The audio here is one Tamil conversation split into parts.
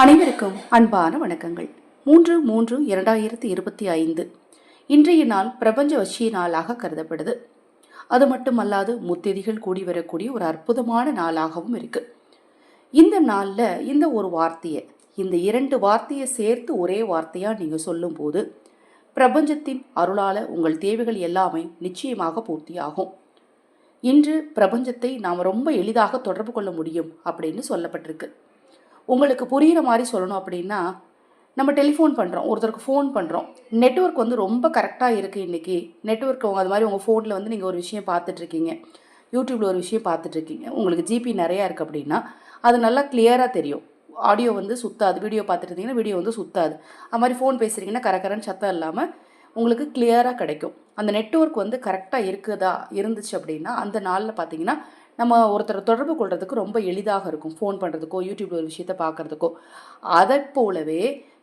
அனைவருக்கும் அன்பான வணக்கங்கள். மூன்று மூன்று இரண்டாயிரத்தி இருபத்தி ஐந்து. இன்றைய நாள் பிரபஞ்ச வசிய நாளாக கருதப்படுது. அது மட்டுமல்லாது முத்திதிகள் கூடி வரக்கூடிய ஒரு அற்புதமான நாளாகவும் இருக்கு. இந்த நாளில் இந்த ஒரு வார்த்தையை இந்த இரண்டு வார்த்தையை சேர்த்து ஒரே வார்த்தையாக நீங்கள் சொல்லும்போது பிரபஞ்சத்தின் அருளால் உங்கள் தேவைகள் எல்லாமே நிச்சயமாக பூர்த்தியாகும் இன்று பிரபஞ்சத்தை நாம் ரொம்ப எளிதாக தொடர்பு கொள்ள முடியும் அப்படின்னு சொல்லப்பட்டிருக்கு. உங்களுக்கு புரிகிற மாதிரி சொல்லணும் அப்படின்னா நம்ம டெலிஃபோன் பண்ணுறோம் ஒருத்தருக்கு ஃபோன் பண்ணுறோம் நெட்வொர்க் வந்து ரொம்ப கரெக்டாக இருக்குது இன்றைக்கி நெட்வொர்க் அது மாதிரி உங்கள் ஃபோனில் வந்து நீங்கள் ஒரு விஷயம் பார்த்துட்ருக்கீங்க. யூடியூப்பில் ஒரு விஷயம் பார்த்துட்ருக்கீங்க. உங்களுக்கு ஜிபி நிறையா இருக்குது அப்படின்னா அது நல்லா கிளியராக தெரியும். ஆடியோ வந்து சுத்தாது. வீடியோ பார்த்துட்டு இருந்தீங்கன்னா வீடியோ வந்து சுத்தாது. அது மாதிரி ஃபோன் பேசுகிறீங்கன்னா கரகரன்னு சத்தம் இல்லாமல் உங்களுக்கு கிளியராக கிடைக்கும். அந்த நெட்வொர்க் வந்து கரெக்டாக இருக்குதா இருந்துச்சு அப்படின்னா அந்த நாளில் பார்த்தீங்கன்னா நம்ம ஒருத்தரை தொடர்பு கொள்கிறதுக்கு ரொம்ப எளிதாக இருக்கும். ஃபோன் பண்ணுறதுக்கோ யூடியூப்ல ஒரு விஷயத்தை பார்க்குறதுக்கோ. அதை போலவே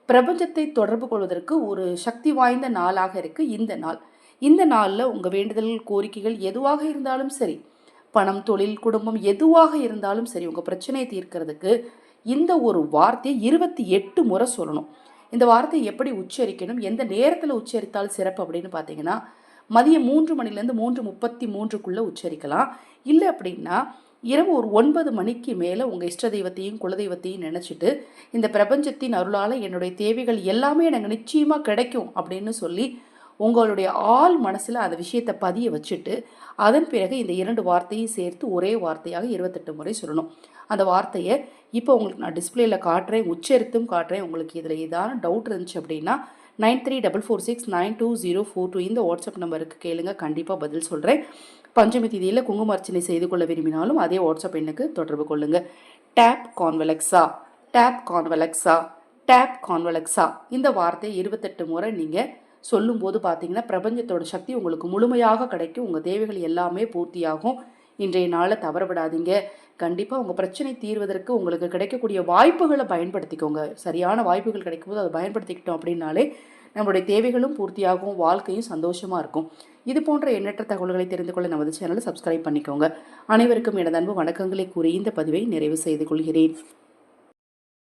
பிரபஞ்சத்தை தொடர்பு கொள்வதற்கு ஒரு சக்தி வாய்ந்த நாளாக இருக்குது இந்த நாள். இந்த நாளில் உங்கள் வேண்டுதல்கள் கோரிக்கைகள் எதுவாக இருந்தாலும் சரி பணம் தொழில் குடும்பம் எதுவாக இருந்தாலும் சரி உங்கள் பிரச்சனையை தீர்க்கிறதுக்கு இந்த ஒரு வார்த்தையை இருபத்தி எட்டு முறை சொல்லணும். இந்த வார்த்தையை எப்படி உச்சரிக்கணும் எந்த நேரத்தில் உச்சரித்தால் சிறப்பு அப்படின்னு பார்த்தீங்கன்னா மதியம் மூன்று மணிலேருந்து மூன்று முப்பத்தி மூன்றுக்குள்ளே உச்சரிக்கலாம். இல்லை அப்படின்னா இரவு ஒரு ஒன்பது மணிக்கு மேலே உங்கள் இஷ்ட தெய்வத்தையும் குலதெய்வத்தையும் நினச்சிட்டு இந்த பிரபஞ்சத்தின் அருளால் என்னுடைய தேவைகள் எல்லாமே எனக்கு நிச்சயமாக கிடைக்கும் அப்படின்னு சொல்லி உங்களுடைய ஆள் மனசில் அந்த விஷயத்தை பதிய வச்சுட்டு அதன் பிறகு இந்த இரண்டு வார்த்தையும் சேர்த்து ஒரே வார்த்தையாக இருபத்தெட்டு முறை சொல்லணும். அந்த வார்த்தையை இப்போ உங்களுக்கு நான் டிஸ்பிளேயில் காட்டுறேன் உச்சரித்தும் காட்டுறேன். உங்களுக்கு இதில் ஏதாவது டவுட் இருந்துச்சு அப்படின்னா nine three double four six nine two zero four two இந்த வாட்ஸ்அப் நம்பருக்கு கேளுங்க. கண்டிப்பாக பதில் சொல்கிறேன் பஞ்சமி தீதியில் குங்குமர்ச்சனை செய்து கொள்ள விரும்பினாலும் அதே வாட்ஸ்அப் எண்ணுக்கு தொடர்பு கொள்ளுங்கள் டேப் கான்வெலக்ஸா டேப் கான்வெலக்ஸா டேப் கான்வெலக்ஸா இந்த வார்த்தையை இருபத்தெட்டு முறை நீங்கள் சொல்லும்போது பார்த்தீங்கன்னா பிரபஞ்சத்தோட சக்தி உங்களுக்கு முழுமையாக கிடைக்கும். உங்கள் தேவைகள் எல்லாமே பூர்த்தியாகும். இன்றைய நாளை தவறப்படாதீங்க கண்டிப்பாக உங்கள் பிரச்சனை தீர்வதற்கு உங்களுக்கு கிடைக்கக்கூடிய வாய்ப்புகளை பயன்படுத்திக்கோங்க. சரியான வாய்ப்புகள் கிடைக்கும்போது அதை பயன்படுத்திக்கிட்டோம் அப்படின்னாலே நம்மளுடைய தேவைகளும் பூர்த்தியாகும் வாழ்க்கையும் சந்தோஷமாக இருக்கும். இது போன்ற எண்ணற்ற தகவல்களை தெரிந்து கொள்ள நமது சேனலை சப்ஸ்கிரைப் பண்ணிக்கோங்க. அனைவருக்கும் எனது அன்பு வணக்கங்களை கூறி இந்த பதிவை நிறைவு செய்து கொள்கிறேன்.